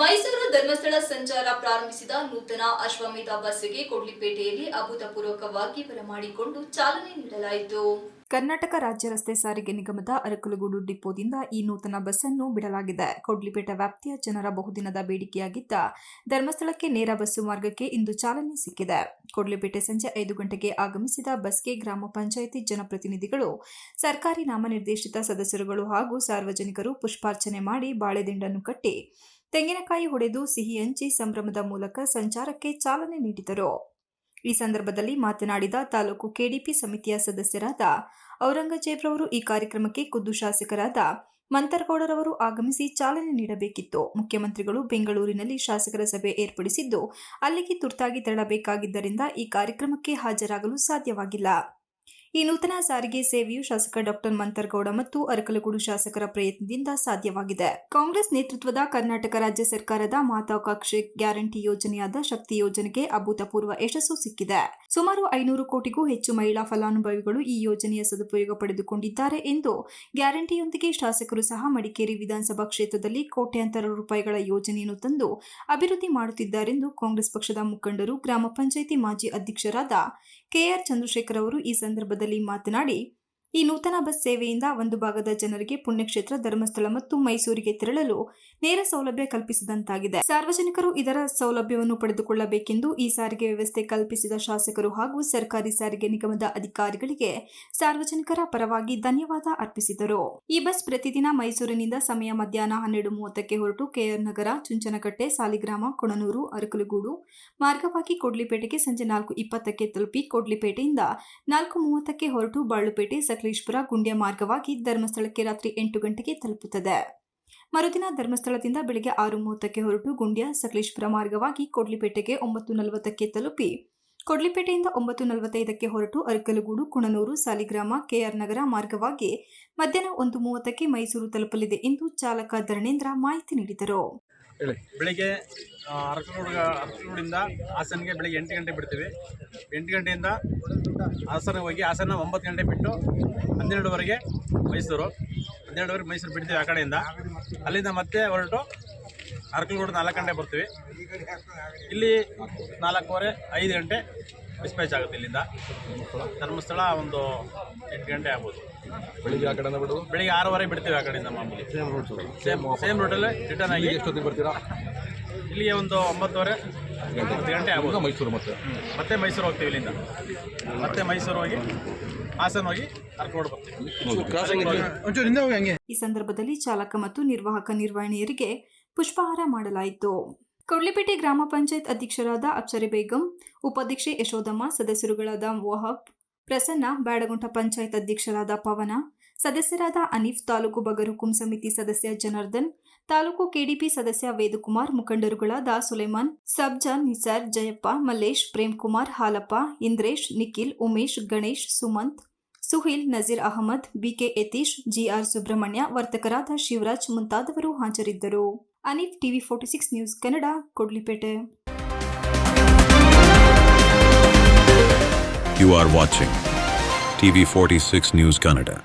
ಮೈಸೂರು ಧರ್ಮಸ್ಥಳ ಸಂಚಾರ ಪ್ರಾರಂಭಿಸಿದ ನೂತನ ಅಶ್ವಮೇಧ ಬಸ್ಗೆ ಕೊಡ್ಲಿಪೇಟೆಯಲ್ಲಿ ಅಭೂತಪೂರ್ವಕವಾಗಿ ಬರಮಾಡಿಕೊಂಡು ಚಾಲನೆ ನೀಡಲಾಯಿತು. ಕರ್ನಾಟಕ ರಾಜ್ಯ ರಸ್ತೆ ಸಾರಿಗೆ ನಿಗಮದ ಅರಕಲಗೂಡು ಡಿಪೋದಿಂದ ಈ ನೂತನ ಬಸ್ ಅನ್ನು ಬಿಡಲಾಗಿದೆ. ಕೊಡ್ಲಿಪೇಟೆ ವ್ಯಾಪ್ತಿಯ ಜನರ ಬಹುದಿನದ ಬೇಡಿಕೆಯಾಗಿದ್ದ ಧರ್ಮಸ್ಥಳಕ್ಕೆ ನೇರ ಬಸ್ಸು ಮಾರ್ಗಕ್ಕೆ ಇಂದು ಚಾಲನೆ ಸಿಕ್ಕಿದೆ. ಕೊಡ್ಲಿಪೇಟೆ ಸಂಜೆ ಐದು ಗಂಟೆಗೆ ಆಗಮಿಸಿದ ಬಸ್ಗೆ ಗ್ರಾಮ ಪಂಚಾಯಿತಿ ಜನಪ್ರತಿನಿಧಿಗಳು, ಸರ್ಕಾರಿ ನಾಮನಿರ್ದೇಶಿತ ಸದಸ್ಯರುಗಳು ಹಾಗೂ ಸಾರ್ವಜನಿಕರು ಪುಷ್ಪಾರ್ಚನೆ ಮಾಡಿ ಬಾಳೆದಿಂಡನ್ನು ಕಟ್ಟಿ ತೆಂಗಿನಕಾಯಿ ಹೊಡೆದು ಸಿಹಿ ಹಂಚಿ ಸಂಭ್ರಮದ ಮೂಲಕ ಸಂಚಾರಕ್ಕೆ ಚಾಲನೆ ನೀಡಿದರು. ಈ ಸಂದರ್ಭದಲ್ಲಿ ಮಾತನಾಡಿದ ತಾಲೂಕು ಕೆಡಿಪಿ ಸಮಿತಿಯ ಸದಸ್ಯರಾದ ಔರಂಗಜೇಬ್ರವರು ಈ ಕಾರ್ಯಕ್ರಮಕ್ಕೆ ಖುದ್ದು ಶಾಸಕರಾದ ಮಂತರಗೌಡರವರು ಆಗಮಿಸಿ ಚಾಲನೆ ನೀಡಬೇಕಿತ್ತು. ಮುಖ್ಯಮಂತ್ರಿಗಳು ಬೆಂಗಳೂರಿನಲ್ಲಿ ಶಾಸಕರ ಸಭೆ ಏರ್ಪಡಿಸಿದ್ದು, ಅಲ್ಲಿಗೆ ತುರ್ತಾಗಿ ತೆರಳಬೇಕಾಗಿದ್ದರಿಂದ ಈ ಕಾರ್ಯಕ್ರಮಕ್ಕೆ ಹಾಜರಾಗಲು ಸಾಧ್ಯವಾಗಿಲ್ಲ. ಈ ನೂತನ ಸಾರಿಗೆ ಸೇವೆಯು ಶಾಸಕ ಡಾಕ್ಟರ್ ಮಂತರ್ಗೌಡ ಮತ್ತು ಅರಕಲಗೂಡು ಶಾಸಕರ ಪ್ರಯತ್ನದಿಂದ ಸಾಧ್ಯವಾಗಿದೆ. ಕಾಂಗ್ರೆಸ್ ನೇತೃತ್ವದ ಕರ್ನಾಟಕ ರಾಜ್ಯ ಸರ್ಕಾರದ ಮಹತ್ವಾಕಾಂಕ್ಷೆ ಗ್ಯಾರಂಟಿ ಯೋಜನೆಯಾದ ಶಕ್ತಿ ಯೋಜನೆಗೆ ಅಭೂತಪೂರ್ವ ಯಶಸ್ಸು ಸಿಕ್ಕಿದೆ. ಸುಮಾರು ಐನೂರು ಕೋಟಿಗೂ ಹೆಚ್ಚು ಮಹಿಳಾ ಫಲಾನುಭವಿಗಳು ಈ ಯೋಜನೆಯ ಸದುಪಯೋಗ ಪಡೆದುಕೊಂಡಿದ್ದಾರೆ ಎಂದು ಗ್ಯಾರಂಟಿಯೊಂದಿಗೆ ಶಾಸಕರು ಸಹ ಮಡಿಕೇರಿ ವಿಧಾನಸಭಾ ಕ್ಷೇತ್ರದಲ್ಲಿ ಕೋಟ್ಯಾಂತರ ರೂಪಾಯಿಗಳ ಯೋಜನೆಯನ್ನು ತಂದು ಅಭಿವೃದ್ಧಿ ಮಾಡುತ್ತಿದ್ದಾರೆಂದು ಕಾಂಗ್ರೆಸ್ ಪಕ್ಷದ ಮುಖಂಡರು, ಗ್ರಾಮ ಪಂಚಾಯಿತಿ ಮಾಜಿ ಅಧ್ಯಕ್ಷರಾದ ಕೆಆರ್ ಚಂದ್ರಶೇಖರ್ ಅವರು ಈ ಸಂದರ್ಭದಲ್ಲಿ ಮಾತನಾಡಿ ಈ ನೂತನ ಬಸ್ ಸೇವೆಯಿಂದ ಒಂದು ಭಾಗದ ಜನರಿಗೆ ಪುಣ್ಯಕ್ಷೇತ್ರ, ಧರ್ಮಸ್ಥಳ ಮತ್ತು ಮೈಸೂರಿಗೆ ತೆರಳಲು ನೇರ ಸೌಲಭ್ಯ ಕಲ್ಪಿಸಿದಂತಾಗಿದೆ. ಸಾರ್ವಜನಿಕರು ಇದರ ಸೌಲಭ್ಯವನ್ನು ಪಡೆದುಕೊಳ್ಳಬೇಕೆಂದು ಈ ಸಾರಿಗೆ ವ್ಯವಸ್ಥೆ ಕಲ್ಪಿಸಿದ ಶಾಸಕರು ಹಾಗೂ ಸರ್ಕಾರಿ ಸಾರಿಗೆ ನಿಗಮದ ಅಧಿಕಾರಿಗಳಿಗೆ ಸಾರ್ವಜನಿಕರ ಪರವಾಗಿ ಧನ್ಯವಾದ ಅರ್ಪಿಸಿದರು. ಈ ಬಸ್ ಪ್ರತಿದಿನ ಮೈಸೂರಿನಿಂದ ಸಮಯ ಮಧ್ಯಾಹ್ನ ಹನ್ನೆರಡು ಮೂವತ್ತಕ್ಕೆ ಹೊರಟು ಕೆಆರ್ ನಗರ, ಚುಂಚನಕಟ್ಟೆ, ಸಾಲಿಗ್ರಾಮ, ಕೊಣನೂರು, ಅರಕಲಗೂಡು, ಮಾರ್ಗವಾಗಿ ಕೊಡ್ಲಿಪೇಟೆಗೆ ಸಂಜೆ ನಾಲ್ಕು ಇಪ್ಪತ್ತಕ್ಕೆ ತಲುಪಿ ಕೊಡ್ಲಿಪೇಟೆಯಿಂದ ನಾಲ್ಕು ಮೂವತ್ತಕ್ಕೆ ಹೊರಟು ಬಾಳುಪೇಟೆ ಸಕಲೇಶ್ಪುರ ಗುಂಡ್ಯ ಮಾರ್ಗವಾಗಿ ಧರ್ಮಸ್ಥಳಕ್ಕೆ ರಾತ್ರಿ ಎಂಟು ಗಂಟೆಗೆ ತಲುಪುತ್ತದೆ. ಮರುದಿನ ಧರ್ಮಸ್ಥಳದಿಂದ ಬೆಳಗ್ಗೆ ಆರು ಮೂವತ್ತಕ್ಕೆ ಹೊರಟು ಗುಂಡ್ಯ ಸಕಲೇಶ್ಪುರ ಮಾರ್ಗವಾಗಿ ಕೊಡ್ಲಿಪೇಟೆಗೆ ಒಂಬತ್ತು ನಲವತ್ತಕ್ಕೆ ತಲುಪಿ, ಕೊಡ್ಲಿಪೇಟೆಯಿಂದ ಒಂಬತ್ತು ನಲವತ್ತೈದಕ್ಕೆ ಹೊರಟು ಅರಕಲಗೂಡು, ಕುಣನೂರು, ಸಾಲಿಗ್ರಾಮ, ಕೆಆರ್ ನಗರ ಮಾರ್ಗವಾಗಿ ಮಧ್ಯಾಹ್ನ ಒಂದು ಮೂವತ್ತಕ್ಕೆ ಮೈಸೂರು ತಲುಪಲಿದೆ ಎಂದು ಚಾಲಕ ಧರಣೇಂದ್ರ ಮಾಹಿತಿ ನೀಡಿದರು. ಬೆಳಿಗ್ಗೆ ಅರಕನೂರು ಅರಕನೂರಿಂದ ಹಾಸನಿಗೆ ಬೆಳಿಗ್ಗೆ ಎಂಟು ಗಂಟೆ ಬಿಡ್ತೀವಿ. ಎಂಟು ಗಂಟೆಯಿಂದ ಹಾಸನ ಹೋಗಿ ಹಾಸನ ಒಂಬತ್ತು ಗಂಟೆ ಬಿಟ್ಟು ಹನ್ನೆರಡುವರೆಗೆ ಮೈಸೂರು. ಹನ್ನೆರಡುವರೆಗೆ ಮೈಸೂರು ಬಿಡ್ತೀವಿ ಆ ಕಡೆಯಿಂದ. ಅಲ್ಲಿಂದ ಮತ್ತೆ ಹೊರಟು ಅರಕಲಗೂಡು ನಾಲ್ಕು ಗಂಟೆ ಬರ್ತೀವಿ. ಇಲ್ಲಿ ನಾಲ್ಕೂವರೆ ಐದು ಗಂಟೆ ಡಿಸ್ಪ್ಯಾಚ್ ಆಗುತ್ತೆ ಇಲ್ಲಿಂದ. ಧರ್ಮಸ್ಥಳ ಒಂದು ಎಂಟು ಗಂಟೆ ಆಗ್ಬೋದು. ಬೆಳಿಗ್ಗೆ ಆ ಕಡೆ ಬಿಡು ಬೆಳಿಗ್ಗೆ ಆರೂವರೆ ಬಿಡ್ತೀವಿ ಆ ಕಡೆಯಿಂದ ಮಾಮೂಲಿ. ಸೇಮ್ ರೂಟ್ ಸೇಮ್ ಸೇಮ್ ರೂಟಲ್ಲೇ ರಿಟರ್ನ್ ಆಗಿ ಎಷ್ಟೊತ್ತಿಗೆ ಬರ್ತೀರಾ? ಇಲ್ಲಿಗೆ ಒಂದು ಒಂಬತ್ತುವರೆ ಹತ್ತು ಗಂಟೆ ಆಗ್ಬೋದು. ಮೈಸೂರು ಮತ್ತೆ? ಮತ್ತೆ ಮೈಸೂರು ಹೋಗ್ತೀವಿ ಇಲ್ಲಿಂದ. ಮತ್ತೆ ಮೈಸೂರು ಹೋಗಿ ಹಾಸನ ಹೋಗಿ ಬರ್ತೀವಿ. ಈ ಸಂದರ್ಭದಲ್ಲಿ ಚಾಲಕ ಮತ್ತು ನಿರ್ವಾಹಕ ನಿರ್ವಹಣೆಯರಿಗೆ ಪುಷ್ಪಹಾರ ಮಾಡಲಾಯಿತು. ಕೊಡ್ಲಿಪೇಟೆ ಗ್ರಾಮ ಪಂಚಾಯತ್ ಅಧ್ಯಕ್ಷರಾದ ಅಪ್ಸರೆ ಬೇಗಂ, ಉಪಾಧ್ಯಕ್ಷೆ ಯಶೋದಮ್ಮ ಸದಸ್ಯರುಗಳಾದ ವಹಾಬ್, ಪ್ರಸನ್ನ ಬ್ಯಾಡಗುಂಟ ಪಂಚಾಯತ್ ಅಧ್ಯಕ್ಷರಾದ ಪವನ, ಸದಸ್ಯರಾದ ಅನೀಫ್, ತಾಲೂಕು ಬಗರುಕುಂ ಸಮಿತಿ ಸದಸ್ಯ ಜನಾರ್ದನ್, ತಾಲೂಕು ಕೆಡಿಪಿ ಸದಸ್ಯ ವೇದಕುಮಾರ್, ಮುಖಂಡರುಗಳಾದ ಸುಲೇಮಾನ್, ಸಬ್ಜಾನ್, ನಿಸಾರ್, ಜಯಪ್ಪ, ಮಲ್ಲೇಶ್, ಪ್ರೇಮ್ಕುಮಾರ್, ಹಾಲಪ್ಪ, ಇಂದ್ರೇಶ್, ನಿಖಿಲ್, ಉಮೇಶ್, ಗಣೇಶ್, ಸುಮಂತ್, ಸುಹಿಲ್, ನಜೀರ್ ಅಹಮದ್, ಬಿಕೆ ಯತೀಶ್, ಜಿಆರ್ ಸುಬ್ರಹ್ಮಣ್ಯ, ವರ್ತಕರಾದ ಶಿವರಾಜ್ ಮುಂತಾದವರು ಹಾಜರಿದ್ದರು. Anif TV forty six news Kannada Kodlipete You are watching TV46 News Kannada.